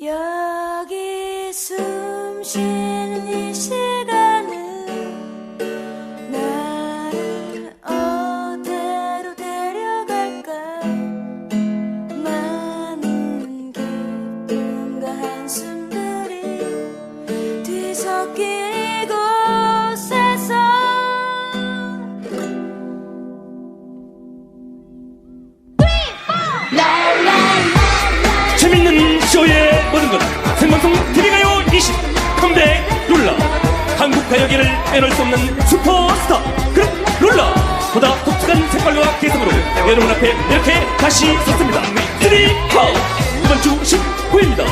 여기 숨 쉬는 이 시간은 나를 어디로 데려갈까? 많은 기쁨과 한숨들이 뒤섞인 슈퍼스타. 그래 롤러. 보다 독특한 색깔과 개성으로 여러분 앞에 이렇게 다시 섰습니다. 3, 4 이번 주 19일입니다.